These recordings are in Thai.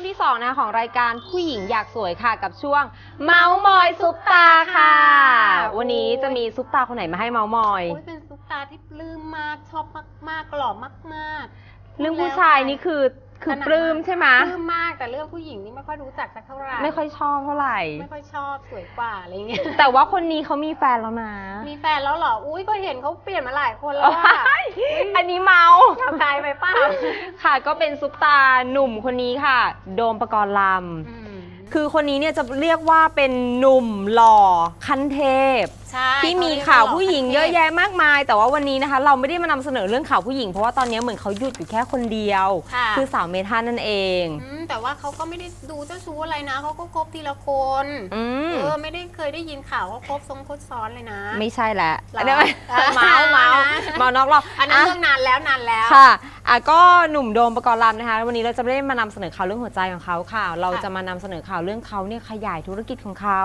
งที่2นะคะของรายการผู้หญิงอยากสวยค่ะกับช่วง เมาส์มอยซุปตาค่ะ วันนี้จะมีซุปตาคนไหนมาให้เมาส์มอย โอ้ยเป็นซุปตาที่ปลื้มมากชอบมากๆหล่อมากๆ เรื่องผู้ชายนี่คือคือปลื้มใช่ไหมปลื้มมากแต่เรื่องผู้หญิงนี่ไม่ค่อยรู้จักสักเท่าไหร่ไม่ค่อยชอบเท่าไหร่ไม่ค่อยชอบสวยกว่าอะไรเงี้ยแต่ว่าคนนี้เขามีแฟนแล้วนะ มีแฟนแล้วเหรออุ้ยก็เห็นเขาเปลี่ยนมาหลายคนแล้วอะอันนี้เมาทำตายไปเปล่าค่ะก็เป็นซุปตาหนุ่มคนนี้ค่ะ โดมปกรณ์ลอืมำคือคนนี้เนี่ยจะเรียกว่าเป็นหนุ่มหล่อคันเทพ ใช่ที่มีข่าวผู้หญิงเยอะแยะมากมาย แต่ว่าวันนี้นะคะ เราไม่ได้มานำเสนอเรื่องข่าวผู้หญิงเพราะว่าตอนนี้เหมือนเขาหยุดอยู่แค่คนเดียว ค่ะ คือสาวเมทันนั่นเอง อืมแต่ว่าเขาก็ไม่ได้ดูเจ้าชู้อะไรนะ เขาก็คบทีละคน อืมเออ ไม่ได้เคยได้ยินข่าวว่าคบทรงคบซ้อนเลยนะ ไม่ใช่แหละหรออันนี้ไม่อ่าเมาส์เมาส์นะ เมาส์นอกรอบอันนั้นะเรื่องนานแล้วนานแล้ว ค่ะ อะ ก็หนุ่มโดมประกรณ์ลำนะคะ วันนี้เราจะไม่ได้มานำเสนอข่าวเรื่องหัวใจของเขาค่ะ เราค่ะจะมานำเสนอข่าวเรื่องเขาเนี่ยขยายธุรกิจของเขา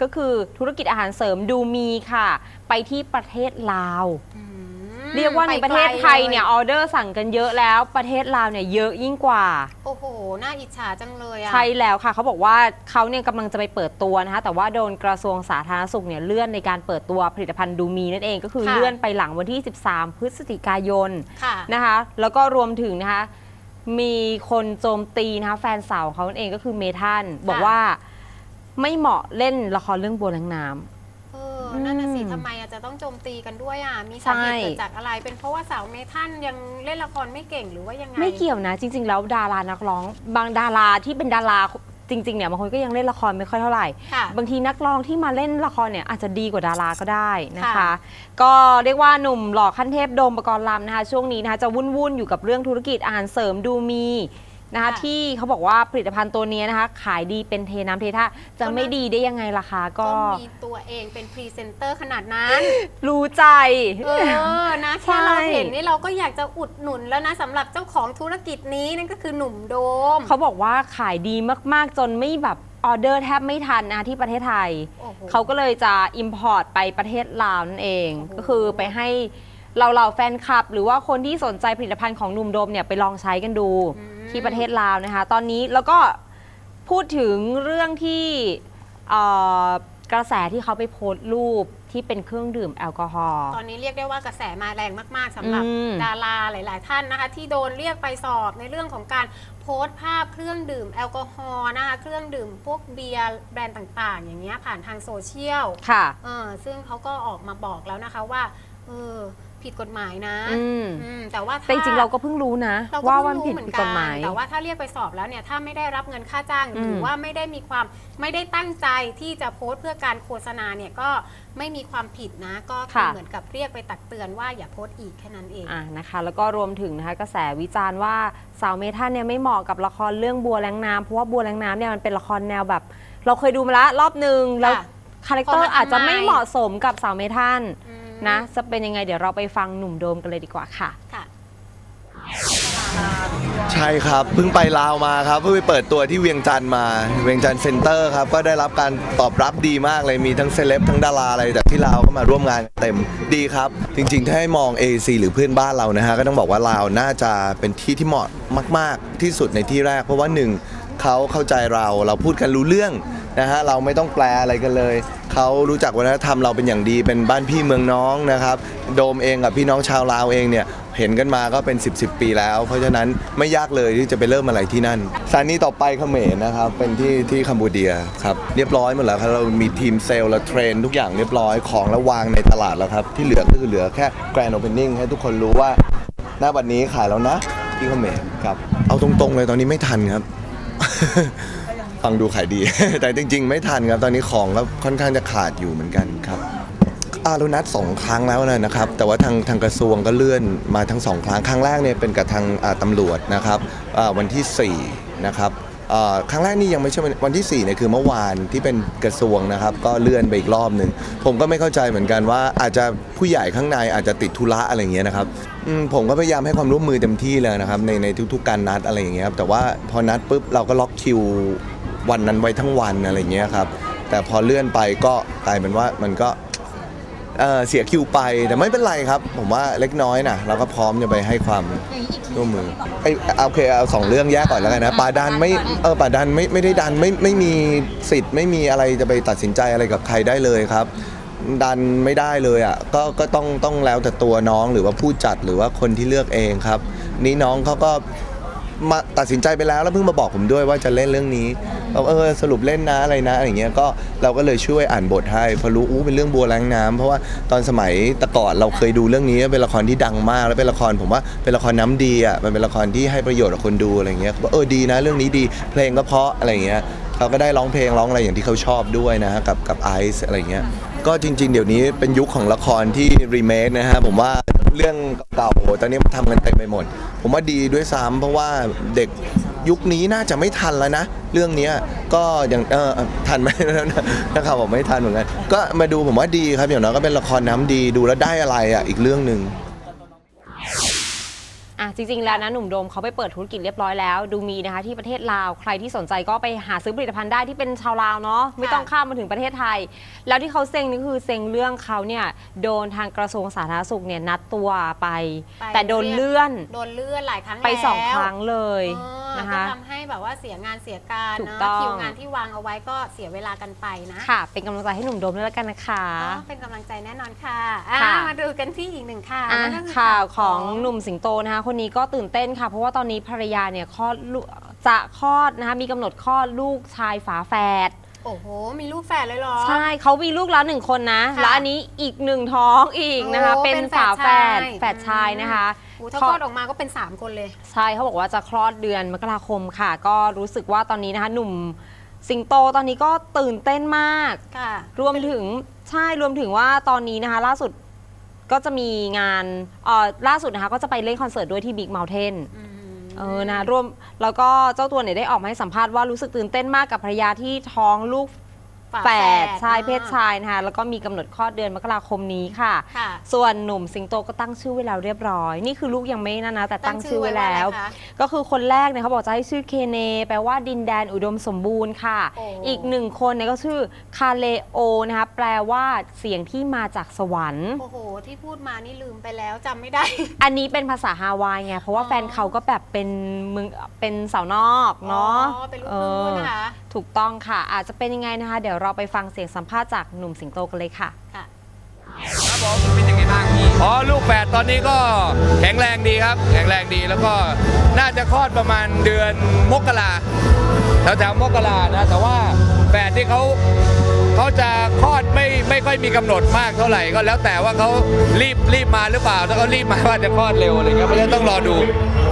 ก็คือธุรกิจอาหารเสริมดูมีค่ะ ไปที่ประเทศลาว อืมเรียกว่าในประเทศไทยเนี่ยปกอลอเดอร์สั่งกันเยอะแล้วประเทศลาวเนี่ยเยอะยิ่งกว่า โอ้โห น่าอิจฉาจังเลยอะใช่แล้วค่ะเขาบอกว่าเขาเนี่ยกำลังจะไปเปิดตัวนะคะแต่ว่าโดนกระทรวงสาธารณสุขเนี่ยเลื่อนในการเปิดตัวผลิตภัณฑ์ดูมีนั่นเองก็คือค่ะเลื่อนไปหลังวันที่ 13 พฤศจิกายน ค่ะ นะคะแล้วก็รวมถึงนะคะมีคนโจมตีนะคะแฟนสาวเขานั่นเองก็คือเมทันบอกว่าไม่เหมาะเล่นละครเรื่องบัวแรงน้ำเออนั่นน่ะสิอืมทำไมอาจจะต้องโจมตีกันด้วยอะ มีใช่สาเหตุเกิดจากอะไร เป็นเพราะว่าสาวเมทันยังเล่นละครไม่เก่งหรือว่ายังไง ไม่เกี่ยวนะ จริง ๆ แล้วดารานักร้อง บางดาราที่เป็นดาราจริงๆเนี่ยบางคนก็ยังเล่นละครไม่ค่อยเท่าไหร่ค่ะบางทีนักร้องที่มาเล่นละครเนี่ยอาจจะดีกว่าดาราก็ได้นะคะค่ะก็เรียกว่าหนุ่มหล่อขั้นเทพโดมประกรณ์ลำนะคะ ช่วงนี้นะคะจะวุ่นๆอยู่กับเรื่องธุรกิจอาหารเสริมดูมี นะคะที่เขาบอกว่าผลิตภัณฑ์ตัวนี้นะคะ ขายดีเป็นเทน้ำเทท่าจะไม่ดีได้ยังไงล่ะคะก็ ก็มีตัวเองเป็นพรีเซนเตอร์ขนาดนั้น รู้ใจ เออ นะใช่แค่เราเห็นนี่เราก็อยากจะอุดหนุนแล้วนะสำหรับเจ้าของธุรกิจนี้นั่นก็คือหนุ่มโดม เขาบอกว่าขายดีมากๆจนไม่แบบออเดอร์แทบไม่ทันนะคะที่ประเทศไทย โอ้โหเขาก็เลยจะ Import ไปประเทศลาวนั่นเอง โอ้โห ก็คือไปให้เราเราๆแฟนคลับ หรือว่าคนที่สนใจผลิตภัณฑ์ของหนุ่มโดมเนี่ยไปลองใช้กันดู อืม ที่ประเทศลาวนะคะ ตอนนี้แล้วก็พูดถึงเรื่องที่เอ่อกระแสที่เขาไปโพสต์รูปที่เป็นเครื่องดื่มแอลกอฮอล์ ตอนนี้เรียกได้ว่ากระแสมาแรงมากๆสำหรับอืม ดาราหลาย ๆ ท่านนะคะ ที่โดนเรียกไปสอบในเรื่องของการโพสต์ภาพเครื่องดื่มแอลกอฮอล์นะคะเครื่องดื่มพวกเบียร์แบรนด์ต่าง ๆ อย่างเงี้ยผ่านทางโซเชียล ค่ะ เออซึ่งเขาก็ออกมาบอกแล้วนะคะว่าเออ ผิดกฎหมายนะอืมอืมแต่ว่าถ้าแต่จริงๆเราก็เพิ่งรู้นะ เราก็ว่าเพิ่มันงผิดรู้เหมือนกกัฎนหมายแต่ว่าถ้าเรียกไปสอบแล้วเนี่ยถ้าไม่ได้รับเงินค่าจ้างอืม หรือว่าไม่ได้มีความไม่ได้ตั้งใจที่จะโพสต์เพื่อการโฆษณาเนี่ยก็ไม่มีความผิดนะ ก็คือเหมือนกับเรียกไปตักเตือนว่าอย่าโพสต์อีกแค่นั้นเอง อะนะคะ แล้วก็รวมถึงนะคะกระแสวิจารณ์ว่าสาวเมทันเนี่ยไม่เหมาะกับละครเรื่องบัวแรงน้ำเพราะว่าบัวแรงน้ำเนี่ยมันเป็นละครแนวแบบ เราเคยดูมาแล้วรอบหนึ่งแล้วค่ะคาแรคเตอพอร์มาทำอาจจะไม่ใหม่เหมาะสมกับสาวเมทันอืม นะ จะเป็นยังไงเดี๋ยวเราไปฟังหนุ่มโดมกันเลยดีกว่าค่ะ ค่ะ ใช่ครับ เพิ่งไปลาวมาครับ เพิ่งไปเปิดตัวที่เวียงจันทร์มา เวียงจันทร์เซ็นเตอร์ครับ ก็ได้รับการตอบรับดีมากเลย มีทั้งเซเลบทั้งดาราอะไรจากที่ลาวก็มาร่วมงานเต็มดีครับ จริงๆ ถ้าให้มอง AC หรือเพื่อนบ้านเรานะฮะ ก็ต้องบอกว่าลาวน่าจะเป็นที่ที่เหมาะมาก ๆ ที่สุดในที่แรก เพราะว่าหนึ่งเขาเข้าใจเรา เราพูดกันรู้เรื่อง นะฮะเราไม่ต้องแปลอะไรกันเลย เขารู้จักวัฒนธรรมเราเป็นอย่างดีเป็นบ้านพี่เมืองน้องนะครับ โดมเองกับพี่น้องชาวลาวเองเนี่ยเห็นกันมาก็เป็น 10บสปีแล้ว เพราะฉะนั้นไม่ยากเลยที่จะไปเริ่มอะไรที่นั่นสถานีต่อไปเขมรนะครับเป็นที่ที่คัมบูเดียครับเรียบร้อยหมดแล้วครับเรามีทีมเซลล์และเทรน ทุกอย่างเรียบร้อยของแล้ววางในตลาดแล้วครับที่เหลือก็คือเหลือแค่แกรนด์โอเพนนิ่งให้ทุกคนรู้ว่าหน้าบัดนี้ขายแล้วนะที่เขมรครับเอาตรงๆเลยตอนนี้ไม่ทันครับ ฟังดูขายดี แต่จริง ๆ ไม่ทันครับตอนนี้ของก็ค่อนข้างจะขาดอยู่เหมือนกันครับอาเรานัดสองครั้งแล้วนะครับ แต่ว่าทางทางกระทรวงก็เลื่อนมาทั้งสองครั้งครั้งแรกเนี่ยเป็นกับทางอ่าตำรวจนะครับวันที่4นะครับครั้งแรกนี่ยังไม่ใช่วันที่4เนี่ยคือเมื่อวานที่เป็นกระทรวงนะครับ ก็เลื่อนไปอีกรอบหนึ่งผมก็ไม่เข้าใจเหมือนกันว่าอาจจะผู้ใหญ่ข้างในอาจจะติดธุระอะไรเงี้ยนะครับผมก็พยายามให้ความร่วมมือเต็มที่เลยนะครับในในทุกๆการนัดอะไรอย่างเงี้ยครับแต่ว่าพอนัดปุ๊บเราก็ล็อกคิว วันนั้นไว้ทั้งวันอะไรเงี้ยครับแต่พอเลื่อนไปก็กลายเป็นว่ามันก็เเสียคิวไปแต่ไม่เป็นไรครับ ผมว่าเล็กน้อยนะเราก็พร้อมจะไปให้ความร่วมมือไอ้เอาโอเคเอาสองเรื่องแยกก่อนแล้วกันนะป่าดันไม่เออป่าดันไม่ไม่ได้ดันไม่ไม่มีสิทธิ์ไม่มีอะไรจะไปตัดสินใจอะไรกับใครได้เลยครับ ดันไม่ได้เลยอะก็ก็ต้องต้องแล้วแต่ตัวน้องหรือว่าผู้จัดหรือว่าคนที่เลือกเองครับ นี่น้องเขาก็มาตัดสินใจไปแล้วแล้วเพิ่งมาบอกผมด้วยว่าจะเล่นเรื่องนี้เราเออสรุปเล่นนะอะไรนะอะไรเงี้ยก็เราก็เลยช่วยอ่านบทให้พอรู้อู้เป็นเรื่องบัวแรงน้ำเพราะว่าตอนสมัยแตะก่อนเราเคยดูเรื่องนี้เป็นละครที่ดังมากแล้วเป็นละครผมว่าเป็นละครน้ำดีอะมันเป็นละครที่ให้ประโยชน์กับคนดูอะไรเงี้ยเขาบอกเออดีนะเรื่องนี้ดีเพลงก็เพราะอะไรเงี้ยเขาก็ได้ร้องเพลงร้องอะไรอย่างที่เขาชอบด้วยนะฮะกับกับไอซ์อะไรเงี้ยก็จริง ๆ เดี๋ยวนี้เป็นยุคของละครที่รีเมคนะฮะผมว่าเรื่องเก่าๆตอนนี้มันทำกันเต็มไปหมด ผมว่าดีด้วยซ้ำเพราะว่าเด็ก ยุคนี้น่าจะไม่ทันแล้วนะ เรื่องเนี้ยก็อย่างเออทันไหมนะครับผมไม่ทันเหมือนกันก็มาดูผมว่าดีครับอย่างน้อยก็เป็นละครน้ำดีดูแล้วได้อะไรอะอีกเรื่องหนึ่งอะจริง ๆ แล้วนะหนุ่มโดมเขาไปเปิดธุรกิจเรียบร้อยแล้ว ดูมีนะคะที่ประเทศลาวใครที่สนใจก็ไปหาซื้อผลิตภัณฑ์ได้ที่เป็นชาวลาวเนาะไม่ต้องข้ามมาถึงประเทศไทย แล้วที่เขาเซ็งนี่คือเซ็งเรื่องเขาเนี่ยโดนทางกระทรวงสาธารณสุขเนี่ยนัดตัวไปไปแต่โดนเลื่อนโดนเลื่อนหลายครั้งไปสองแล้วครั้งเลยเออ นะคะ ก็ทำให้แบบว่าเสียงานเสียการถูกเนต้อะอง คิวงานที่วางเอาไว้ก็เสียเวลากันไปนะค่ะ เป็นกำลังใจให้หนุ่มโดมด้วยแล้วกันนะคะอ๋อเป็นกำลังใจแน่นอนค่ะอะ ค่ะ มาดูกันที่อีกหนึ่งข่าวอะนั่นก็คือข่าวของหนุ่มสิงโตนะคะ คนนี้ก็ตื่นเต้นค่ะ เพราะว่าตอนนี้ภรรยาเนี่ยคลอดลูกจะคลอดนะคะมีกำหนดคลอดลูกชายฝาแฝด โอ้โห มีลูกแฝดเลยเหรอ ใช่เขามีลูกแล้วหนึ่งคนนะค่ะแล้วอันนี้อีกหนึ่งท้องอีกนะคะ โอ้เป็นเป็นฝาแฝดแฝดชายแฝดชายนะคะ โอ้ถ้าคลอดออกมาก็เป็น 3 คนเลย ใช่เขาบอกว่าจะคลอดเดือนมกราคมค่ะ ก็รู้สึกว่าตอนนี้นะคะ หนุ่มสิงโตตอนนี้ก็ตื่นเต้นมาก ค่ะ รวมถึงใช่รวมถึงว่าตอนนี้นะคะ ล่าสุดก็จะมีงานเอ่อล่าสุดนะคะ ก็จะไปเล่นคอนเสิร์ตด้วยที่ Big Mountain อืม เออนะร่วมแล้วก็เจ้าตัวเนี่ยได้ออกมาให้สัมภาษณ์ว่ารู้สึกตื่นเต้นมากกับภรรยาที่ท้องลูก แฝดชายอ่เพศชายนะคะแล้วก็มีกำหนดคลอดเดือนมกราคมนี้ค่ะ ค่ะ ส่วนหนุ่มสิงโตก็ตั้งชื่อไว้แล้วเรียบร้อย นี่คือลูกยังไม่นั่นนะ แต่ตั้งชื่อไว้แล้ว ตั้งชื่อไว้ว่าอะไรคะก็คือคนแรกเนี่ยเขาบอกจะให้ชื่อเคเน แปลว่าดินแดนอุดมสมบูรณ์ค่ะ โอ้ อีกหนึ่งคนเนี่ยก็ชื่อคาเลโอนะคะแปลว่าเสียงที่มาจากสวรรค์ โอ้โห ที่พูดมานี่ลืมไปแล้วจำไม่ได้ อันนี้เป็นภาษาฮาวายไง เพราะว่าอ๋อ แฟนเขาก็แบบเป็นมึงเป็นสาวนอกเนาะอ๋อเป็นลูกเอครึ่งอนะคะ ถูกต้องค่ะ อาจจะเป็นยังไงนะคะ เดี๋ยวเราไปฟังเสียงสัมภาษณ์จากหนุ่มสิงโตกันเลยค่ะค่ะครับผมเป็นยังไงบ้างพี่อ๋อลูกแฝดตอนนี้ก็แข็งแรงดีครับ แข็งแรงดีแล้วก็น่าจะคลอดประมาณเดือนมกราแถวแถวๆมกรานะ แต่ว่าแฝดที่เขา เขาจะคลอดไม่ไม่ค่อยมีกำหนดมากเท่าไหร่ก็แล้วแต่ว่าเขารีบรีบมาหรือเปล่าถ้าเขารีบมาว่าจะคลอดเร็วอะไรเงี้ยเพราะฉะนั้นต้องรอดู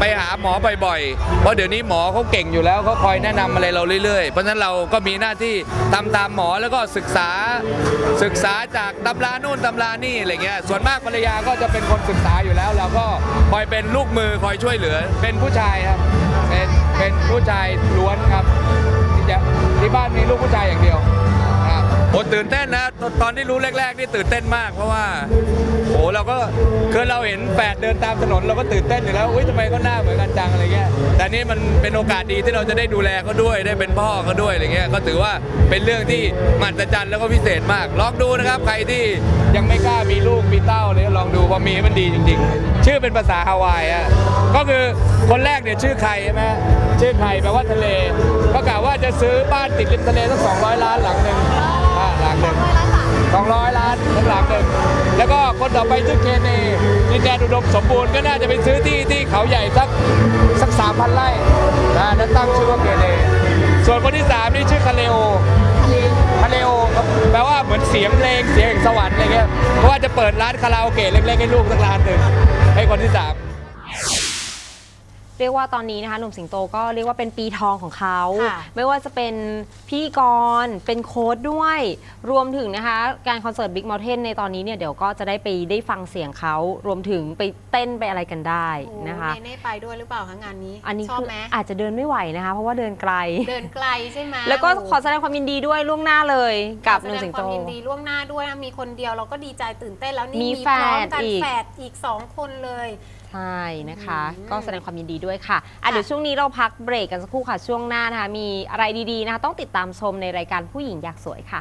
ไปหาหมอบ่อยๆ เพราะเดี๋ยวนี้หมอเขาเก่งอยู่แล้วเขาคอยแนะนำอะไรเราเรื่อยๆ เพราะฉะนั้นเราก็มีหน้าที่ตามตามหมอแล้วก็ศึกษาศึกษาจากตำรานู่นตำรานี่อะไรเงี้ยส่วนมากภรรยาก็จะเป็นคนศึกษาอยู่แล้วเราก็คอยเป็นลูกมือคอยช่วยเหลือ เป็นผู้ชายครับเป็นเป็นผู้ชายล้วนครับที่จะที่บ้านมีลูกผู้ชายอย่างเดียว โอ้ตื่นเต้นนะตอนตอนที่รู้แรกๆนี่ตื่นเต้นมากเพราะว่าโอ้เราก็คือเราเห็นแฝดเดินตามถนนเราก็ตื่นเต้นอยู่แล้วอุ้ยทำไมเขาหน้าเหมือนกันจังอะไรเงี้ยแต่นี่มันเป็นโอกาสดีที่เราจะได้ดูแลเขาด้วยได้เป็นพ่อเขาด้วยอะไรเงี้ยก็ถือว่าเป็นเรื่องที่มหัศจรรย์แล้วก็พิเศษมากลองดูนะครับใครที่ยังไม่กล้ามีลูกมีเต้าเลยลองดูพอมีมันดีจริง ๆ ชื่อเป็นภาษาฮาวายอะก็คือคนแรกเนี่ยชื่อไข่ใช่ไหมชื่อไข่แปลว่าทะเลก็กล่าวว่าจะซื้อบ้านติดริมทะเลสัก200 ล้านหลังหนึ่ง หลังหนึ่ง200ล้านทั้งหลังหนึ่งแล้วก็คนต่อไปชื่อเคเนดินแดนอุดมสมบูรณ์ก็น่าจะไปซื้อที่ที่เขาใหญ่สักสักสามพันไร่นะนั่นตั้งชื่อว่าเคเนส่วนคนที่สามนี่ชื่อคาเลโอคาเลโอแปลว่าเหมือนเสียงเพลงเสียงแห่งสวรรค์อะไรเงี้ยเพราะว่าจะเปิดร้านคาราโอเกะเล็กๆให้ลูกสักร้านหนึ่งให้คนที่สาม เรียกว่าตอนนี้นะคะหนุ่มสิงโตก็เรียกว่าเป็นปีทองของเขา ค่ะไม่ว่าจะเป็นพธี่กรเป็นโค้ดด้วย รวมถึงนะคะการคอนเสิร์ต Big Mountain ในตอนนี้เนี่ยเดี๋ยวก็จะได้ไปได้ฟังเสียงเขา รวมถึงไปเต้นไปอะไรกันได้โอ้นะคะเนเน่ไปด้วยหรือเปล่าคะงานนี้อันนี้ชอบคือไหมอาจจะเดินไม่ไหวนะคะ เพราะว่าเดินไกล เดินไกลใช่ไหมแล้วก็โโขอแสดงความยินดีด้วยล่วงหน้าเลยกับขหอนุ่มแสดสิงงคโตวามยินดีล่วงหน้าด้วยนะมีคนเดียวเราก็ดีใจตื่นเต้นแล้วนี่มีมีพร้อมกันแฝดอีก แฝดอีกสองคนเลยใช่นะคะ อืม ก็แสดงความยินดีด้วยค่ะอะ เดี๋ยวช่วงนี้เราพักเบรกกันสักครู่ค่ะ ช่วงหน้านะคะ มีอะไรดีๆนะคะ ต้องติดตามชมในรายการผู้หญิงอยากสวยค่ะ